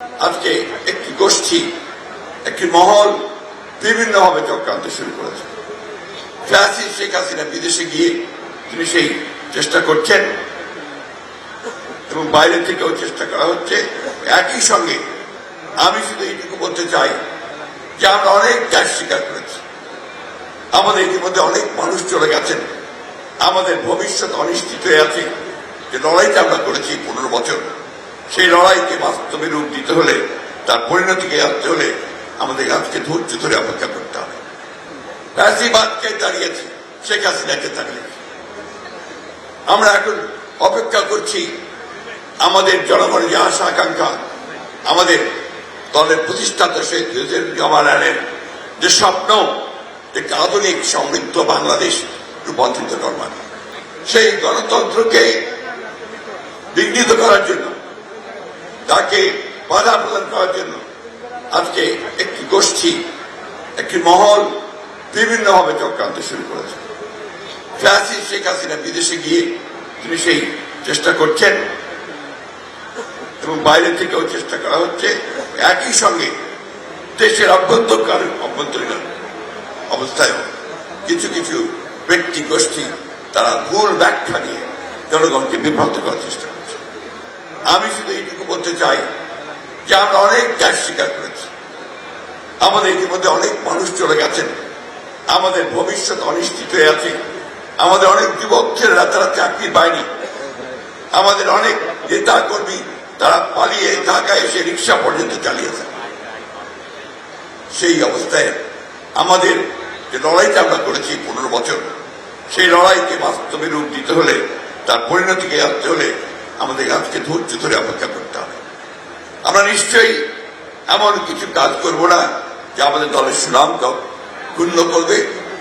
আজকে একটি গোষ্ঠী, একটি মহল বিভিন্নভাবে চক্রান্ত শুরু করেছে। ফ্যাসিস্ট শেখ হাসিনা বিদেশে গিয়ে তিনি সেই চেষ্টা করছেন এবং বাইরে থেকেও চেষ্টা করা হচ্ছে। একই সঙ্গে আমি শুধু এইটুকু বলতে চাই যে আমরা অনেক ত্যাগ স্বীকার করেছি। আমাদের ইতিমধ্যে অনেক মানুষ চলে গেছেন। আমাদের ভবিষ্যৎ অনিশ্চিত হয়ে আছে যে লড়াইটা আমরা করেছি পনেরো বছর। সেই লড়াইকে বাস্তবে রূপ দিতে হলে, তার পরিণতিকে আসতে হলে আমাদের আজকে ধৈর্য ধরে অপেক্ষা করতে হবে। ফ্যাসিবাদকে দাঁড়িয়েছে, শেখ হাসিনাকে দাঁড়িয়েছে। আমরা এখন অপেক্ষা করছি আমাদের জনগণের যে আশা আকাঙ্ক্ষা, আমাদের দলের প্রতিষ্ঠাতা শেখ জামানের যে স্বপ্ন একটি আধুনিক সমৃদ্ধ বাংলাদেশ রূপান্তরিত করবার সেই গণতন্ত্রকে বিঘ্নিত করার জন্য তাকে বাধা প্রদান করার জন্য আজকে একটি গোষ্ঠী, একটি মহল বিভিন্নভাবে চক্রান্ত শুরু করেছে। ফ্যাসিস্ট শেখ হাসিনা বিদেশে গিয়ে তিনি সেই চেষ্টা করছেন এবং বাইরে থেকেও চেষ্টা করা হচ্ছে। একই সঙ্গে দেশের অভ্যন্তরীণ অভ্যন্তরীণ অবস্থায় কিছু কিছু ব্যক্তি গোষ্ঠী তারা ভুল ব্যাখ্যা নিয়ে জনগণকে বিভ্রান্ত করার চেষ্টা করছে আমি শুধু এইটুকু বলতে চাই যে আমরা অনেক ত্যাগ স্বীকার করেছি। আমাদের ইতিমধ্যে অনেক মানুষ চলে গেছেন। আমাদের ভবিষ্যৎ অনিশ্চিত হয়ে আছে। আমাদের অনেক যুবক তারা চাকরি পায়নি। আমাদের অনেক নেতা কর্মী তারা পালিয়ে ঢাকায় এসে রিক্সা পর্যন্ত চালিয়েছে। সেই অবস্থায় আমাদের যে লড়াইটা আমরা করেছি পনেরো বছর, সেই লড়াইকে বাস্তবে রূপ দিতে হলে, তার পরিণতিকে আসতে হলে আমাদের আজকে ধৈর্য ধরে অপেক্ষা করতে হবে। আমরা নিশ্চয়ই এমন কিছু কাজ করব না যে আমাদের দলের সুনাম ক্ষুণ্ণ করবে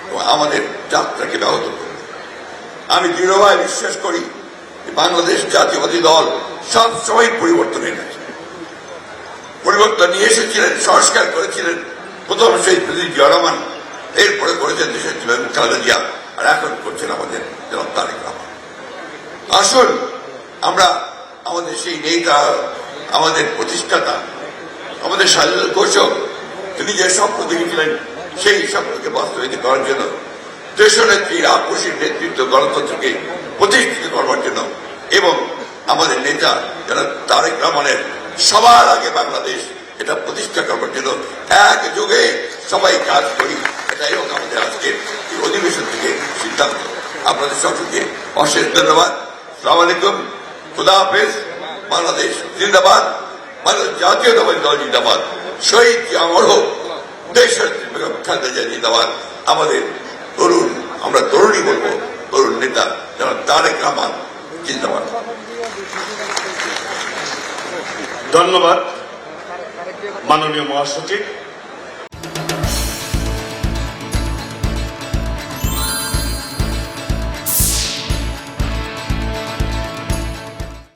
এবং আমাদের যাত্রাকে ব্যাহত করবে। আমি দৃঢ়ভাবে বিশ্বাস করি বাংলাদেশ জাতীয়বাদী দল সবসময় পরিবর্তন এনেছে পরিবর্তন নিয়ে এসেছিলেন, সংস্কার করেছিলেন। প্রথম সেই জিয়া রহমান এরপরে করেছেন দেশের খালেদা জিয়া, আর এখন করছেন আমাদের তারেক আসুন আমাদের সেই নেতা, আমাদের প্রতিষ্ঠাতা, আমাদের স্বাধীনতা ঘোষক তিনি যে স্বপ্ন দেখেছিলেন সেই স্বপ্নকে বাস্তবায়িত করার জন্য দেশনেত্রীর আপসীর নেতৃত্ব গণতন্ত্রকে প্রতিষ্ঠিত করবার জন্য, এবং আমাদের নেতা যারা তারেক রহমানের সবার আগে বাংলাদেশ এটা প্রতিষ্ঠা করবার জন্য এক যুগে সবাই কাজ করি, এটাই হোক আমাদের আজকের এই অধিবেশন থেকে সিদ্ধান্ত। আপনাদের সকলকে অশেষ ধন্যবাদ। সালাম আলাইকুম। খুদা হাফেজ, বাংলাদেশ জিন্দাবাদ, বাংলাদেশ জাতীয়তাবাদী দল জিন্দাবাদ। শহীদ আমর হোক, দেশের জিন্দাবাদ। আমাদের তরুণ, আমরা তরুণই বলব, তরুণ নেতা যারা তারেক রহমান জিন্দাবাদ। ধন্যবাদ, মাননীয় মহাসচিব।